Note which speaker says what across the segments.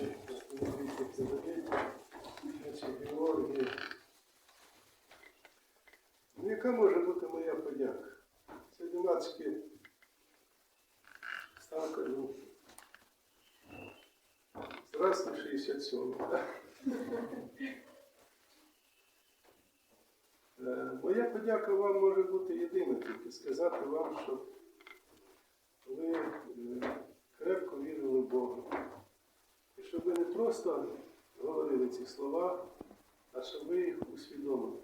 Speaker 1: Великий Георгій. Ну, яка може бути моя подяка? Це юнацькі ставка ну, Здравствуй, 67? Е, Моя подяка вам може бути єдина тільки сказати вам, що ви е, крепко вірили в Бога. І щоб ви не просто говорили ці слова, а щоб ви їх усвідомили.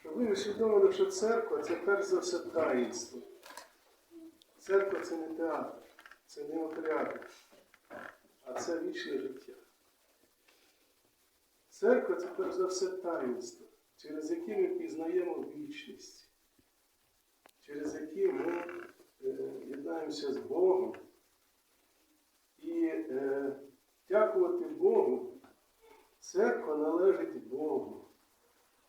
Speaker 1: Щоб ви усвідомили, що церква це перш за все таїнство. Церква це не театр, це не отряди, а це вічне життя. Церква це перш за все таїнство, через яке ми пізнаємо вічність, через яке ми е, єднаємося з Богом. І е, дякувати Богу, церква належить Богу.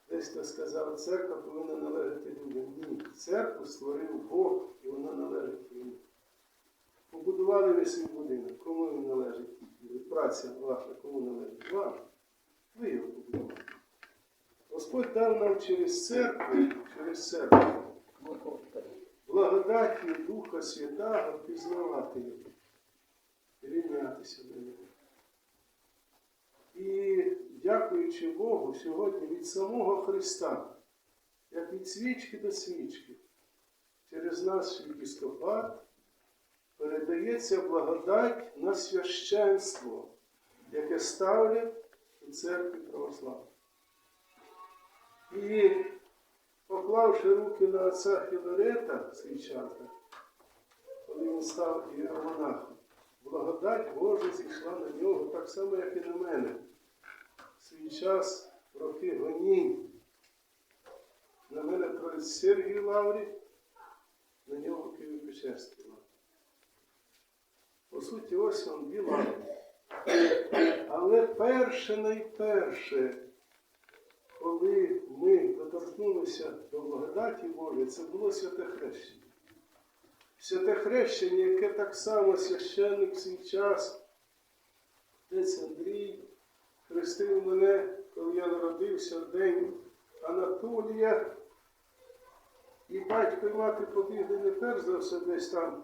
Speaker 1: Десь хто сказав, церква повинна належати людям. Ні, церкву створив Бог, і вона належить йому. Побудували ви свій будинок, кому він належить? Праця ваша, кому належить? Вам. Ви його побудували. Господь дав нам через церкву, через церкву благодаті Духа Святого пізнавати його рівнятися до нього. І дякуючи Богу, сьогодні від самого Христа, як від свічки до свічки, через наш єпископат передається благодать на священство, яке ставлять у церкві православної. І поклавши руки на отця Філарета свічата, коли він став іеромонахом, благодать Божа зійшла на нього, так само, як і на мене. В свій час роки гонінь. На мене про Сергій Лаврі, на нього Києво-Печерський Лаврі. По суті, ось дві лаври. Але перше найперше, коли ми доторкнулися до благодаті Божої, це було святе хрещення. Святе хрещення, яке так само священник в свій час, отець Андрій, хрестив мене, коли я народився в день Анатолія. І батько і мати побігли не перш за все десь там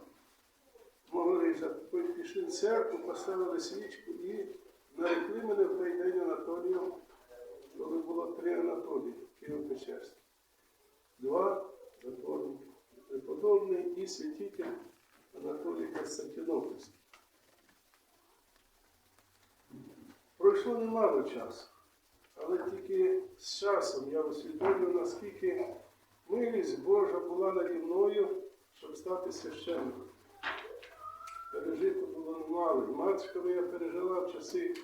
Speaker 1: могорижа, потім пішли в церкву, поставили свічку і нарекли мене в той день Анатолієм, коли було три Анатолії Києво-Печерські. Два затворники. Преподобний і святитель Анатолій Константинопольський. Пройшло немало часу, але тільки з часом я усвідомлюю, наскільки милість Божа була наді мною, щоб стати священником. Пережити було немало. І я пережила в часи,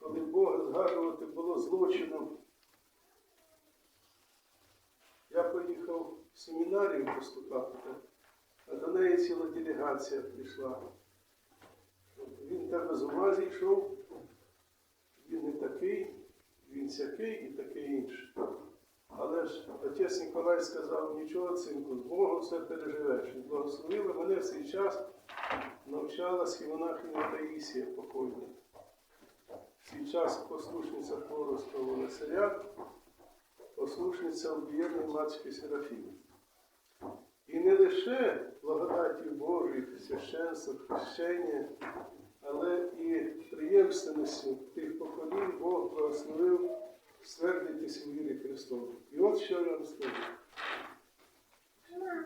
Speaker 1: коли Бога згадувати було злочином, я поїхав в семінарію поступати, а до неї ціла делегація прийшла. Він тебе з ума зійшов, він не такий, він сякий і таке інше. Але ж отець Ніколай сказав, нічого цинку, з Богом все переживеш. І благословила мене в цей час, навчала схімонахиня Таїсія покойна. В цей час послушниця Хоростова Монастиря, послушниця об'єднаної матушки Серафіми. І не лише благодаті Божої, священства, хрещення, але і приємственністю тих поколінь Бог благословив ствердитись у вірі Христові. І от що я вам скажу.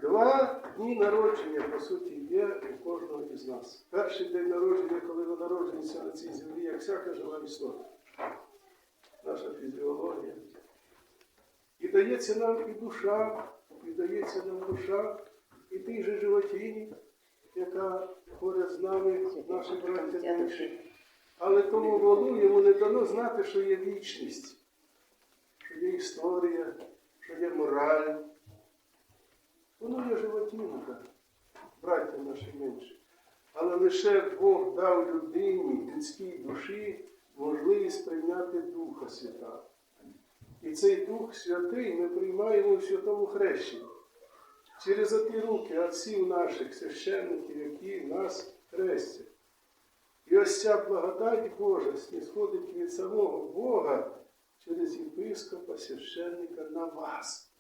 Speaker 1: Два дні народження, по суті, є у кожного із нас. Перший день народження, коли ви народжуєтеся на цій землі, як всяка жива істота. Наша фізіологія. І дається нам і душа, і дається нам душа, і тій же животині, яка поряд з нами, наші браття душі. Але тому волу йому не дано знати, що є вічність, що є історія, що є мораль. Воно є животінка, браття наші менші. Але лише Бог дав людині, людській душі, можливість прийняти Духа Святого. І цей Дух Святий ми приймаємо в святому хрещенні. Через оті руки отців наших священників, які нас хрестять. вся благодать Божа сходить від самого Бога через єпископа, священника на вас.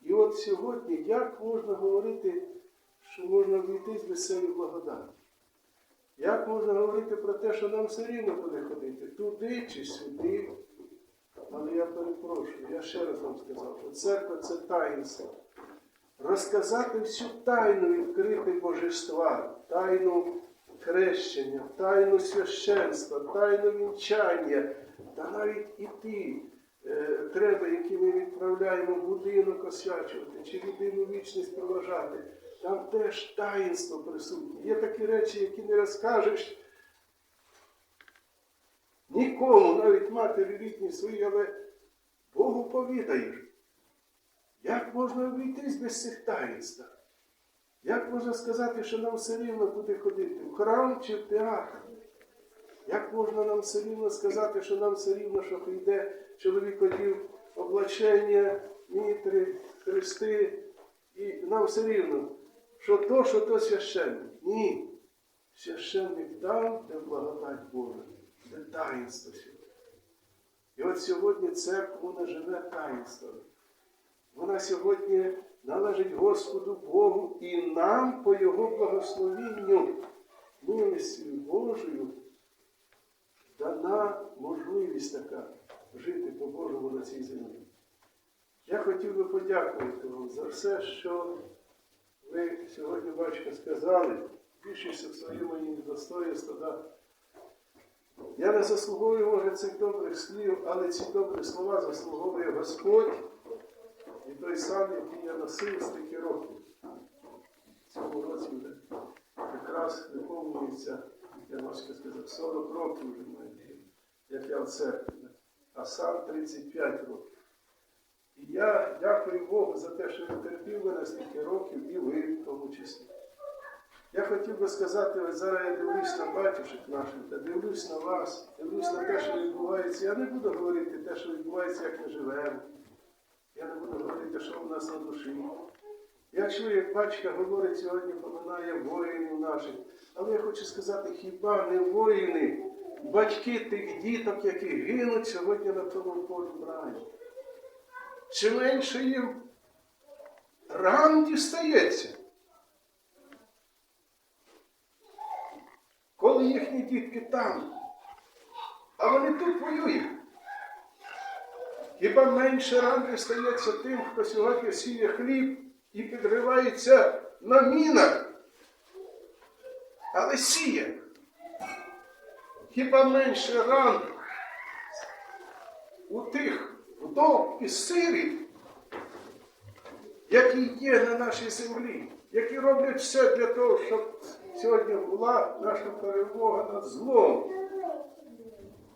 Speaker 1: І от сьогодні як можна говорити, що можна обійтись без цієї благодаті? Як можна говорити про те, що нам все рівно буде ходити туди чи сюди? Я перепрошую, я ще раз вам сказав, що церква це таїнство. Розказати всю тайну відкрити божества, тайну хрещення, тайну священства, тайну вінчання, та навіть і ті е, треба, які ми відправляємо в будинок освячувати, чи людину вічність проважати. Там теж таїнство присутнє. Є такі речі, які не розкажеш нікому, навіть матері рідній своїй, але Богу повідаєш. Як можна обійтись без цих таїнств? Як можна сказати, що нам все рівно буде ходити в храм чи в театр? Як можна нам все рівно сказати, що нам все рівно, що прийде чоловік одів облачення, мітри, хрести, і нам все рівно, що то, що то священник. Ні. Священник там, де благодать Божа, де таїнство сьогодні. І от сьогодні церква вона живе таїнством. Вона сьогодні належить Господу Богу і нам по Його благословінню, милістю Божою, дана можливість така жити по-божому на цій землі. Я хотів би подякувати вам за все, що ви сьогодні, батько, сказали. Більшість своїм мені недостоїнства. Я не заслуговую, може, цих добрих слів, але ці добрі слова заслуговує Господь і той самий, який я носив стільки років. В цьому році вже якраз виповнюється, я можу сказати, 40 років вже маю, як я в церкві, а сам 35 років. І я дякую Богу за те, що він терпів мене стільки років, і ви в тому числі. Я хотів би сказати, ось зараз я дивлюсь на батюшок наших, та дивлюсь на вас, дивлюсь на те, що відбувається. Я не буду говорити те, що відбувається, як ми живемо. Я не буду говорити, що в нас на душі. Я чую, як батька говорить сьогодні, поминає воїнів наших. Але я хочу сказати, хіба не воїни, батьки тих діток, які гинуть сьогодні на тому полі брані? Чи менше їм ран дістається? Коли їхні дітки там, а вони тут воюють. Хіба менше ран дістається тим, хто сьогодні сіє хліб і підривається на мінах, але сіє. Хіба менше ран у тих вдов і сирів, які є на нашій землі, які роблять все для того, щоб сьогодні була наша перемога над злом.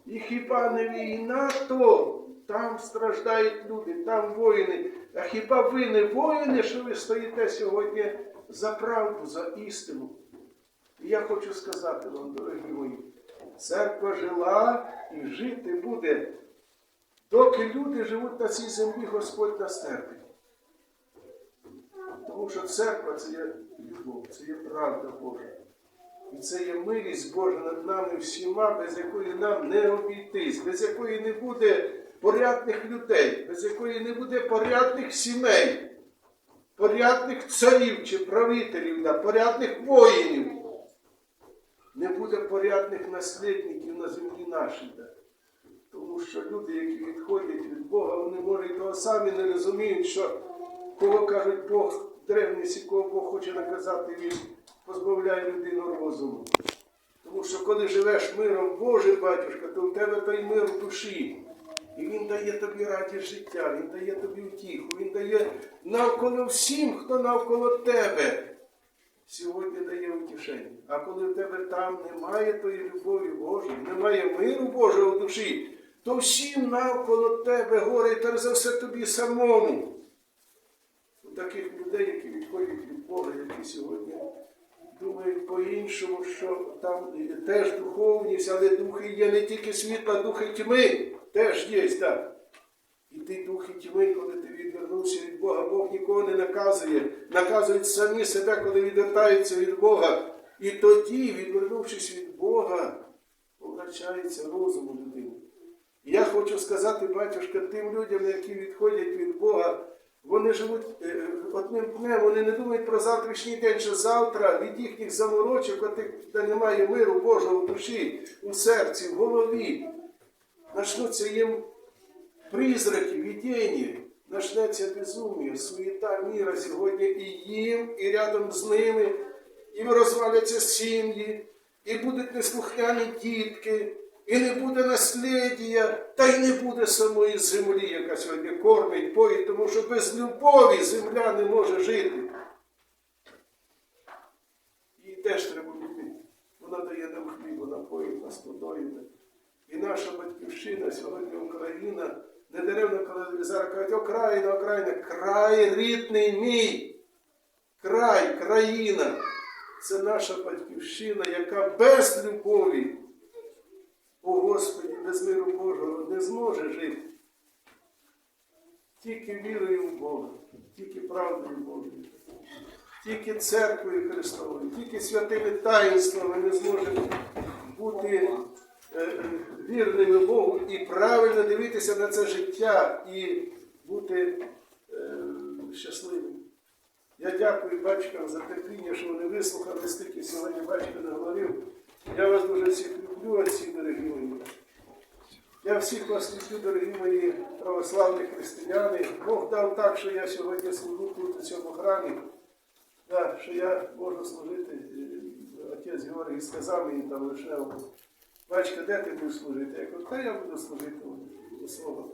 Speaker 1: І хіба не війна, то там страждають люди, там воїни. А хіба ви не воїни, що ви стоїте сьогодні за правду, за істину? І я хочу сказати вам, дорогі мої, церква жила і жити буде, доки люди живуть на цій землі, Господь нас терпить. Тому що церква це є любов, це є правда Божа. І це є милість Божа над нами всіма, без якої нам не обійтись, без якої не буде порядних людей, без якої не буде порядних сімей, порядних царів чи правителів, порядних воїнів. Не буде порядних наслідників на землі нашій. Тому що люди, які відходять від Бога, вони може того самі не розуміють, що кого кажуть Бог древність, і кого Бог хоче наказати, він позбавляє людину розуму. Тому що коли живеш миром Божим, батюшка, то в тебе той мир в душі. І він дає тобі радість життя, він дає тобі втіху, він дає навколо всім, хто навколо тебе. Сьогодні дає утішення. А коли в тебе там немає тої любові Божої, немає миру Божого в душі, то всім навколо тебе горе і перш за все тобі самому. Таких людей, які відходять від Бога, які сьогодні думають по-іншому, що там теж духовність, але духи є не тільки світла, духи тьми теж є, так. І ті духи тьми, коли ти відвернувся від Бога, Бог нікого не наказує. Наказують самі себе, коли відвертаються від Бога. І тоді, відвернувшись від Бога, поврачається розум людини. Я хочу сказати, батюшка, тим людям, які відходять від Бога, вони живуть е, одним днем, вони не думають про завтрашній день, що завтра від їхніх заморочок, де немає миру Божого в душі, у серці, в голові, почнуться їм призраки, видіння, почнеться безум'я, суєта міра сьогодні і їм, і рядом з ними, і розваляться сім'ї, і будуть неслухняні дітки, і не буде наслідія, та й не буде самої землі, яка сьогодні кормить, поїть, тому що без любові земля не може жити. Їй теж треба любити. Вона дає нам хліб, вона поїть нас водою. І наша батьківщина сьогодні Україна, не деревно, коли зараз кажуть, Окраїна, Окраїна, край рідний мій, край, країна. Це наша батьківщина, яка без любові, о Господі, без миру Божого не зможе жити. Тільки вірою в Бога, тільки правдою Божою, тільки церквою Христовою, тільки святими таїнствами ми зможемо бути е, вірними Богу і правильно дивитися на це життя і бути е, щасливим. Я дякую батькам за терпіння, що вони вислухали стільки сьогодні батько не говорив. Я вас дуже всіх люблю, отці дорогі мої. Я всіх вас люблю, дорогі мої православні християни. Бог дав так, що я сьогодні служу тут у цьому храмі. Да, що я можу служити. Е, Отець Георгій сказав мені там лише, батько, де ти будеш служити? Я кажу, та я буду служити у свого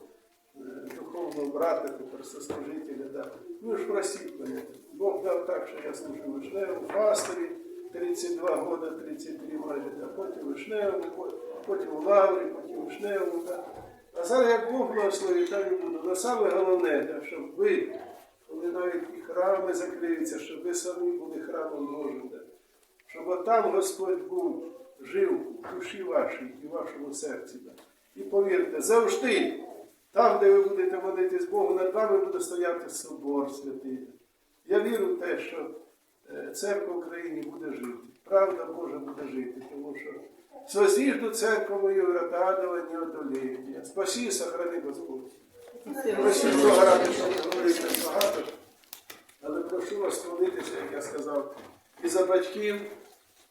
Speaker 1: е, духовного брата, тепер сослужителя. Да. Ну ж просіть мене. Бог дав так, що я служу в Вишневому пастирі, 32 года, 33 майже, да. потім Вишневому, потім в Лаврі, потім Вишневому. А зараз як Бог благословить, там і буду. Но саме головне, щоб ви, коли навіть і храми закриються, щоб ви самі були храмом Божим. Щоб отам Господь був, жив в душі вашій і вашому серці. І повірте, завжди, там, де ви будете молитись Богу, над вами буде стояти собор святий. Я вірю в те, що церква в Україні буде жити. Правда Божа буде жити, тому що созіжду церкву мою рададова не одоліє. Спасі і сохрани Господь. Прошу ради, що говорити багато, але прошу вас молитися, як я сказав, і за батьків,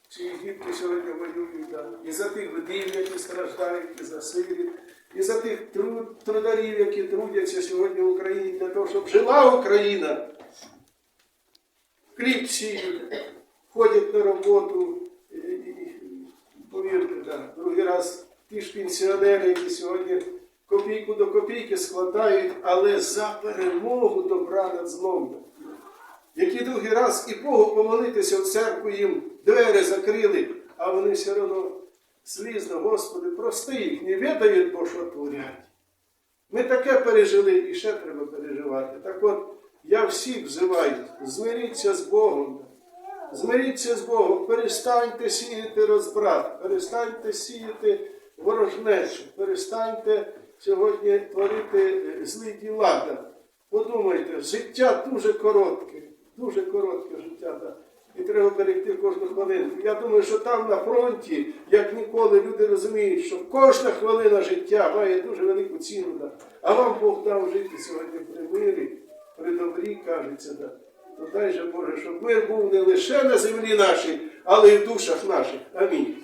Speaker 1: чиї дітки сьогодні воюють, і за тих вдів, які страждають, і за сирів, і за тих труд, трударів, які трудяться сьогодні в Україні для того, щоб жила Україна. Хліб ходять на роботу, повірте, да, другий раз ті ж пенсіонери, які сьогодні копійку до копійки складають, але за перемогу добра над злом. Які другий раз і Богу помолитися в церкву їм двері закрили, а вони все одно слізно, Господи, прости їх, не відають, бо що творять. Ми таке пережили і ще треба переживати. Так от, я всіх взиваю, змиріться з Богом. Змиріться з Богом, перестаньте сіяти розбрат, перестаньте сіяти ворожнечу, перестаньте сьогодні творити е, злі діла. Подумайте, життя дуже коротке, дуже коротке життя. да. І треба берегти кожну хвилинку. Я думаю, що там на фронті, як ніколи, люди розуміють, що кожна хвилина життя має дуже велику ціну. Да. А вам Бог дав жити сьогодні при мирі, при добрі, кажеться. Да. То дай же Боже, щоб мир був не лише на землі нашій, але й в душах наших. Амінь.